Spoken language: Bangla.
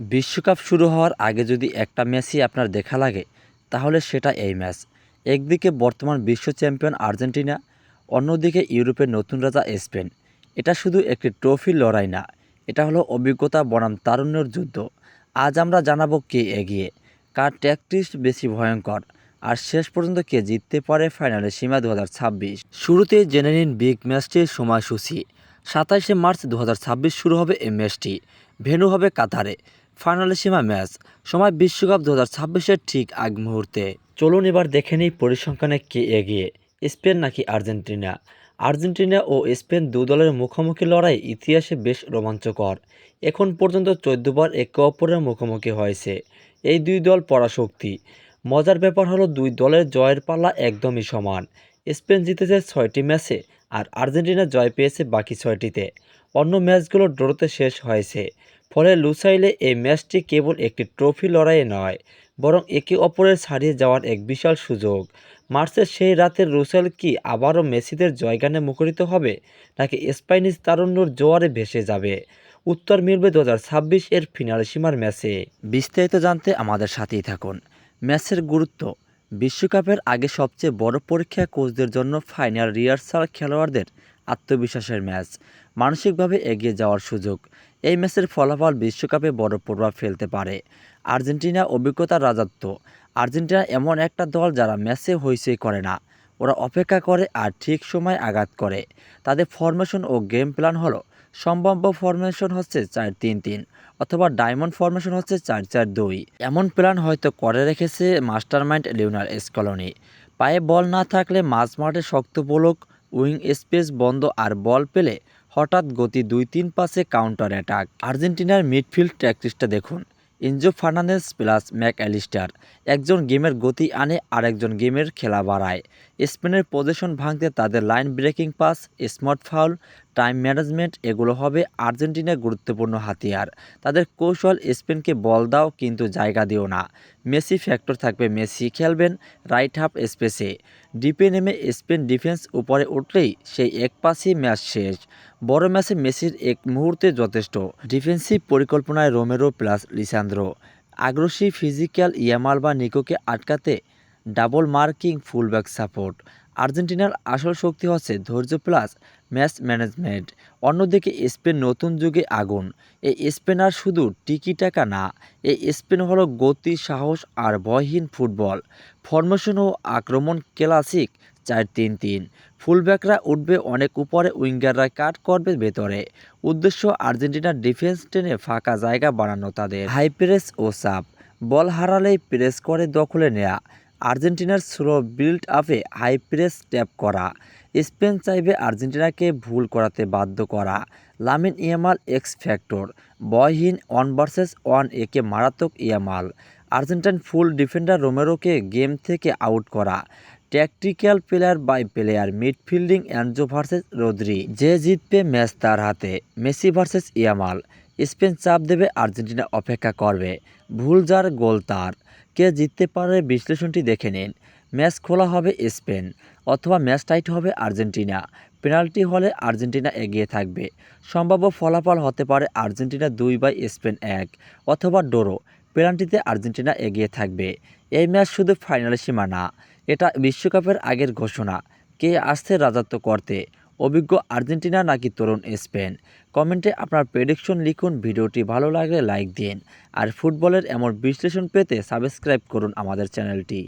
বিশ্বকাপ শুরু হওয়ার আগে যদি একটা ম্যাচই আপনার দেখা লাগে, তাহলে সেটা এই ম্যাচ। একদিকে বর্তমান বিশ্ব চ্যাম্পিয়ন আর্জেন্টিনা, অন্যদিকে ইউরোপের নতুন রাজা স্পেন। এটা শুধু একটি ট্রফির লড়াই না, এটা হলো অভিজ্ঞতা বনাম তারুণ্যের যুদ্ধ। আজ আমরা জানাব কে এগিয়ে। কার ট্যাকটিস বেশি ভয়ঙ্কর? আর শেষ পর্যন্ত কে জিততে পারে ফাইনালে সীমা দু শুরুতেই জেনে নিন বিগ ম্যাচটির সময়সূচি। সাতাইশে মার্চ দু হাজার ছাব্বিশ শুরু হবে এই ম্যাচটি। ভেন্যু হবে কাতারে। ফাইনালে সীমা ম্যাচ। সময় বিশ্বকাপ দু হাজার ছাব্বিশের ঠিক আগ মুহূর্তে। চলুন এবার দেখে নিই পরিসংখ্যানে কে এগিয়ে। স্পেন নাকি আর্জেন্টিনা? আর্জেন্টিনা ও স্পেন দু দলের মুখোমুখি লড়াই ইতিহাসে বেশ রোমাঞ্চকর। এখন পর্যন্ত চোদ্দবার একে অপরের মুখোমুখি হয়েছে। এই দুই দল পরাশক্তি। মজার ব্যাপার হলো দুই দলের জয়ের পাল্লা একদমই সমান। স্পেন জিতেছে ছয়টি ম্যাচে আর আর্জেন্টিনা জয় পেয়েছে বাকি ছয়টিতে। অন্য ম্যাচগুলো ড্রোতে শেষ হয়েছে। ফলে লুসাইলে এই ম্যাচটি কেবল একটি ট্রফি লড়াইয়ে নয়, বরং একে অপরের ছাড়িয়ে যাওয়ার এক বিশাল সুযোগ। মার্চের সেই রাতের রুসেল কি আবারও মেসিদের জয়গানে মুখরিত হবে, নাকি স্পাইনিশ তারুণ্যর জোয়ারে ভেসে যাবে? উত্তর মিলবে দু হাজার ছাব্বিশ এর ফিনাল সীমার ম্যাচে। বিস্তারিত জানতে আমাদের সাথেই থাকুন। ম্যাচের গুরুত্ব, বিশ্বকাপের আগে সবচেয়ে বড় পরীক্ষা কোচদের জন্য ফাইনাল রিহার্সাল খেলোয়াড়দের আত্মবিশ্বাসের ম্যাচ। মানসিকভাবে এগিয়ে যাওয়ার সুযোগ এই ম্যাচের ফলাফল বিশ্বকাপে বড় প্রভাব ফেলতে পারে। আর্জেন্টিনা অভিজ্ঞতার রাজত্ব। আর্জেন্টিনা এমন একটা দল যারা ম্যাচে হইচই করে না। ওরা অপেক্ষা করে আর ঠিক সময় আঘাত করে। তাদের ফরমেশন ও গেম প্ল্যান হলো সম্ভাব্য ফরমেশন হচ্ছে চার তিন তিন অথবা ডায়মন্ড ফরমেশন হচ্ছে চার চার দুই। এমন প্ল্যান হয়তো করে রেখেছে মাস্টারমাইন্ড লিওনার স্কলনি। পায়ে বল না থাকলে মাঝ মাঠে শক্ত বোলক উইং স্পেস বন্ধ আর বল পেলে হঠাৎ গতি দুই তিন পাসে কাউন্টার অ্যাটাক আর্জেন্টিনার মিডফিল্ড ট্যাকটিসটা দেখুন। Enzo Fernandez plus Mac Allister. একজন গেমের গতি আনে আরেকজন গেমের খেলা বাড়ায়। স্পেনের পজিশন ভাঙতে তাদের line breaking pass smart foul time management এগুলো হবে আর্জেন্টিনার গুরুত্বপূর্ণ হাতিয়ার। তাদের কৌশল স্পেনকে বল দাও কিন্তু জায়গা দিও না। মেসি ফ্যাক্টর থাকবে, মেসি খেলবেন রাইট হাফ স্পেসে ডিপে নেমে স্পেন ডিফেন্স উপরে উঠলেই সেই এক পাশেই ম্যাচ শেষ। বড় ম্যাচে মেসির এক মুহূর্তে যথেষ্ট। ডিফেন্সিভ পরিকল্পনায় রোমেরো প্লাস লিসান্দ্রো। আগ্রাসী ফিজিক্যাল ইয়ামাল বা নিকোকে আটকাতে ডাবল মার্কিং ফুলব্যাক সাপোর্ট আর্জেন্টিনার আসল শক্তি হচ্ছে ধৈর্য প্লাস ম্যাচ ম্যানেজমেন্ট। অন্যদিকে স্পেন নতুন যুগে আগুন। এই স্পেন আর শুধু টিকি টাকা না এই স্পেন হলো গতি, সাহস আর ভয়হীন ফুটবল। ফরমেশন ও আক্রমণ ক্লাসিক চার তিন তিন। ফুলব্যাকরা উঠবে অনেক উপরে, উইঙ্গাররা কাট করবে ভেতরে। উদ্দেশ্য আর্জেন্টিনার ডিফেন্স টেনে ফাঁকা জায়গা বানানো তাদের। হাই প্রেস ও সাপ বল হারালেই প্রেস করে দখলে নেয়া। আর্জেন্টিনার স্লো বিল্ড আপে হাই প্রেস ট্যাপ করা। স্পেন চাইবে আর্জেন্টিনাকে ভুল করাতে বাধ্য করা। লামিন ইয়ামাল এক্স ফ্যাক্টর বয়হীন ওয়ান ভার্সেস ওয়ান একে মারাত্মক ইয়ামাল। আর্জেন্টাইন ফুল ডিফেন্ডার রোমেরোকে গেম থেকে আউট করা। Tactical player by player midfielding Enzo versus Rodri যে জিতবে ম্যাচ তার হাতে, মেসি ভার্সেস ইয়ামাল। স্পেন চাপ দেবে, আর্জেন্টিনা অপেক্ষা করবে। ভুল যার, গোল তার। কে জিততে পারে বিশ্লেষণটি দেখে নিন। ম্যাচ খোলা হবে স্পেন, অথবা ম্যাচ টাইট হবে আর্জেন্টিনা। পেনাল্টি হলে আর্জেন্টিনা এগিয়ে থাকবে। সম্ভাব্য ফলাফল হতে পারে আর্জেন্টিনা দুই বাই স্পেন এক, অথবা ডোরো। পেনাল্টিতে আর্জেন্টিনা এগিয়ে থাকবে। এই ম্যাচ শুধু ফাইনালে সীমা না এটা বিশ্বকাপের আগের ঘোষণা। কে আসছে রাজত্ব করতে? অভিজ্ঞ আর্জেন্টিনা নাকি তরুণ স্পেন? কমেন্টে আপনার প্রেডিকশন লিখুন, ভিডিওটি ভালো লাগলে লাইক দিন। আর ফুটবলের এমন বিশ্লেষণ পেতে সাবস্ক্রাইব করুন আমাদের চ্যানেলটি